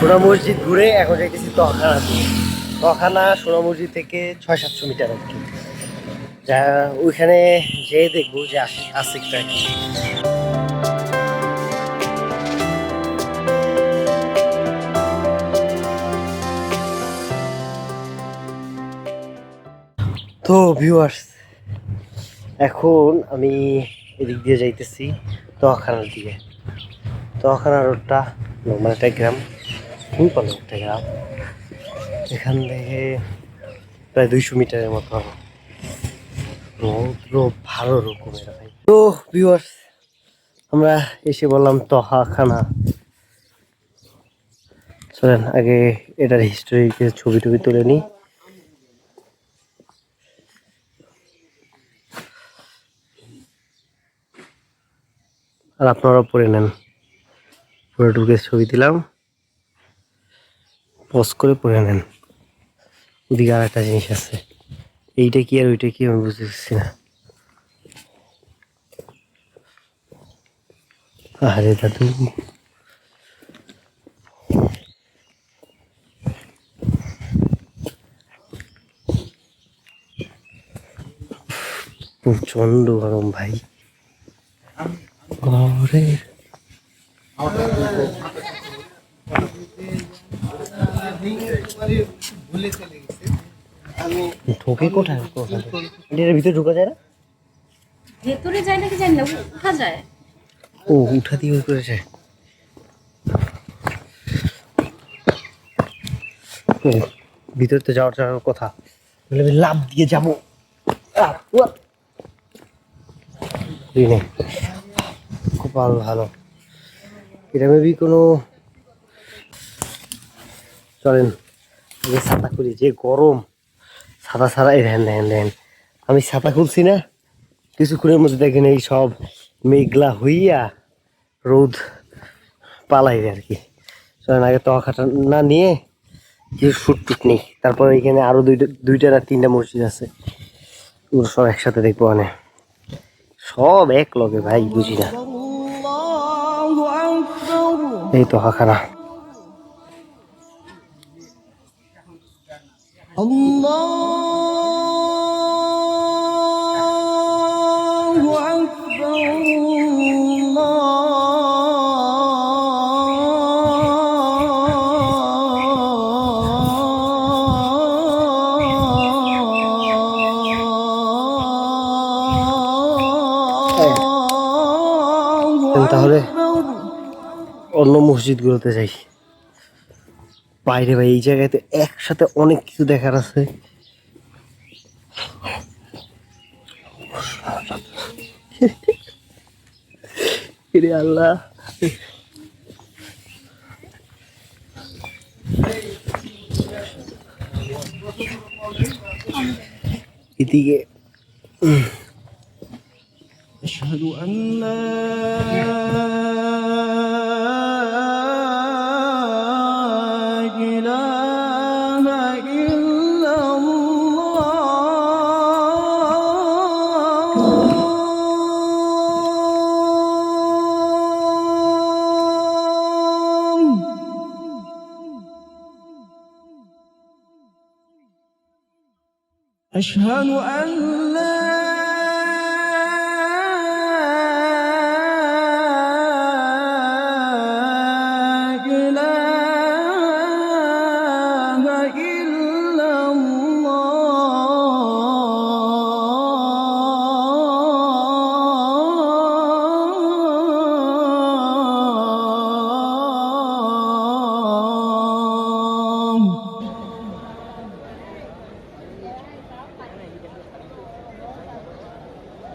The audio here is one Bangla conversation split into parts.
সোনা মসজিদ ঘুরে এখন যাইতেছি তখানা তখানা সোনা মসজিদ থেকে ছয় সাতশো মিটার আর কি। যা ওইখানে যেয়ে দেখব যে আস- আছে কিনা আর কি। তো ভিউয়ার্স এখন আমি এদিক দিয়ে যাইতেছি তখানার দিকে। তখানা রোডটা নর্মাল একটা গ্রাম। সিম্পল একটা গ্রাম। এখান থেকে প্রায় দুইশো মিটারের মতো। হবে রৌদ্র ভালো রকমের ভাই। তো ভিউয়ার্স আমরা এসে বললাম তহাখানা। চলেন, আগে এটার হিস্টোরি ছবি টবি তুলে নিই। আর আপনারা পড়ে নেন। পুরো ঢুকে ছবি দিলাম। পজ করে পড়ে নেন। ওদিকে আর একটা জিনিস আছে। এইটা কি আর ওইটা কি আমি বুঝতে পারছি না। আরে দাদু। প্রচণ্ড গরম ভাই। ঘরে ঢোকে কোথায়? কোথায়? এটার ভিতরে ঢোকা যায় না? ভেতরে যায় নাকি জানি না উঠা যায়। ও উঠা দিয়ে করে যায়। ভিতরে তো যাওয়ার যাওয়ার কথা। বলে আমি লাভ দিয়ে যাব। কপাল ভালো। এটা মেবি কোনো চলেন আগে ছাতা খুলি, যে গরম। ছাতা ছাড়া, এই দেখেন দেখেন আমি ছাতা খুলছি না, কিছুক্ষণের মধ্যে দেখেন এই সব মেঘলা হইয়া রোদ পালাই আর কি। চলেন, আগে তখাটা না নিয়ে কিছু শুট টুট নেই তারপর এখানে আরও দুইটা দুইটা না তিনটা মসজিদ আছে। ওগুলো সব একসাথে দেখব মানে। সব এক লগে ভাই, বুঝি না। এই তো হাখানা তাহলে অন্য মসজিদগুলোতে যাই। বাইরে ভাই এই জায়গাতে একসাথে অনেক কিছু দেখার আছে এরে আল্লাহ এদিকে أشهد أن لا أشهد أن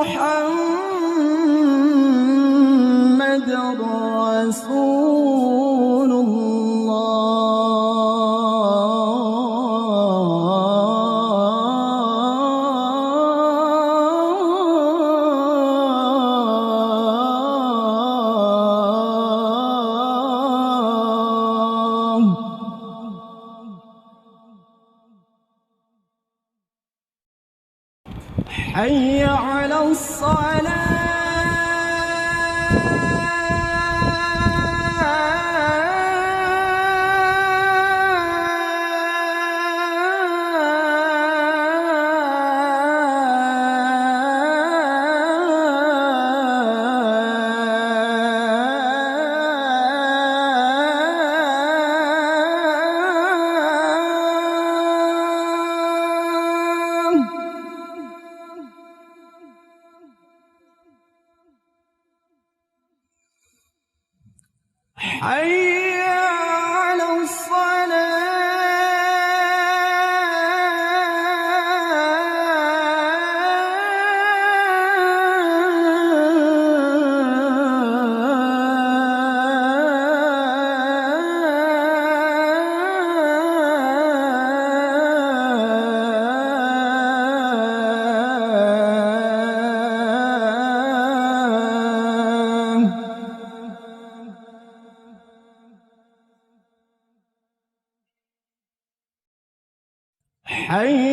محمد رسول حي على الصلاة. حي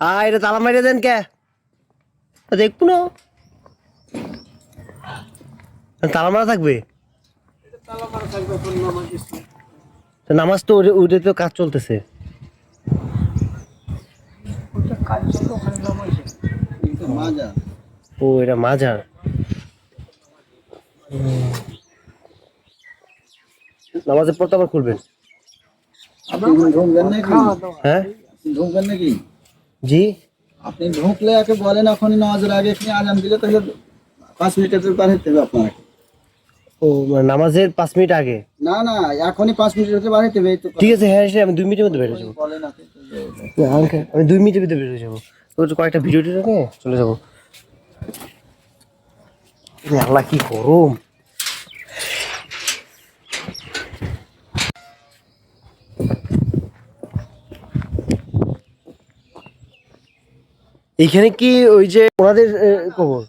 আ এটা তালা মারিয়ে দেন কে? দেখব না। তালা মারা থাকবে? নামাজ তো ওরে তো কাজ চলতেছে। ও, এটা মাজার। নামাজের পর তো আবার খুলবেন। হ্যাঁ? ঢুকবেন নাকি? জি। আপনি ঢুকলে একে বলেন এখনই নামাজের আগে এখানে আজান দিলে তাহলে পাঁচ মিনিটের পার হতে হবে আপনাকে। ও মানে নামাজের পাঁচ মিনিট আগে? না না এখনই পাঁচ মিনিটের ভিতরে বার হতে হবে ঠিক আছে হ্যাঁ হ্যাঁ, আমি দুই মিনিটের মধ্যে বেরিয়ে যাব। আমি দুই মিনিটের ভিতরে বেরিয়ে যাব। তো কয়েকটা ভিডিও টিডিও চলে যাব। আল্লাহ কি গরম। এইখানে কি ওই যে ওনাদের কবর?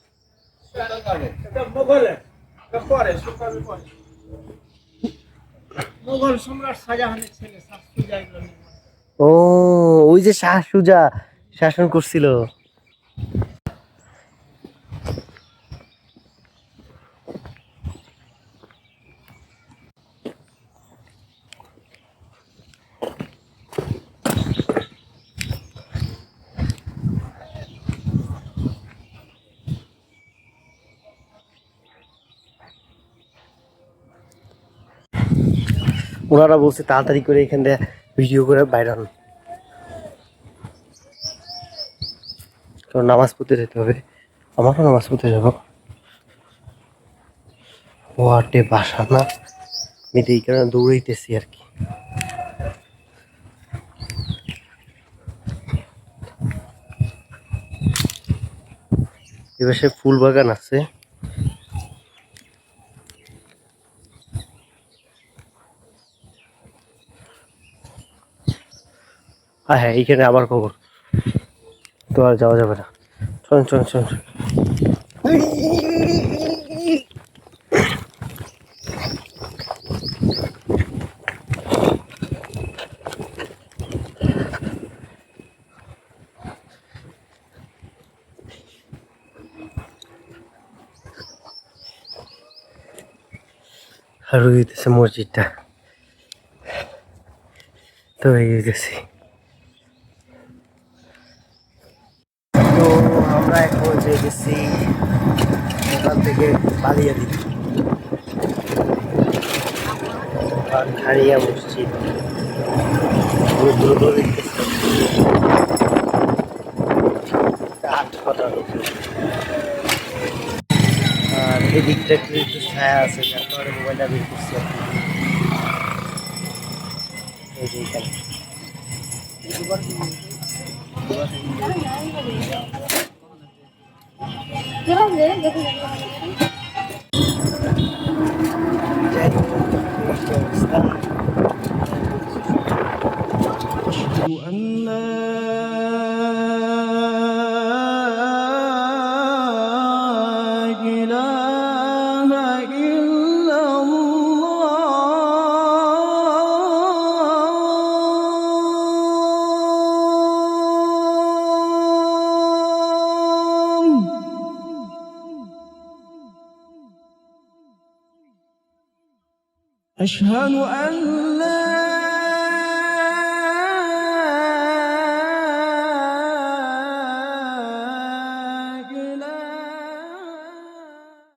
ও ওই যে শাহ সুজা শাসন করছিল। ওনারা বলছে তাড়াতাড়ি করে এখান থেকে ভিডিও করে বাইরে হন কারণ নামাজ পড়তে যেতে হবে। আমারও নামাজ পড়তে যাব। ওয়াটে বাসা না। আমি এই কারণে দৌড়াইতেছি আর কি। এবার সে ফুল বাগান আছে। হ্যাঁ হ্যাঁ এইখানে আবার খবর। তো আর যাওয়া যাবে না। চলুন চলুন চলুন আর ওই মসজিদটা। তো এই গেছি। আমরা এখন যে গেছি। ওখান থেকে বালিয়া আর খাড়িয়া মসজিদ। আমি দূর দূর দেখতেছি আট কটার আর এই একটু একটু ছায়া আছে মোবাইলটা বের করছি। যাই أشهد أن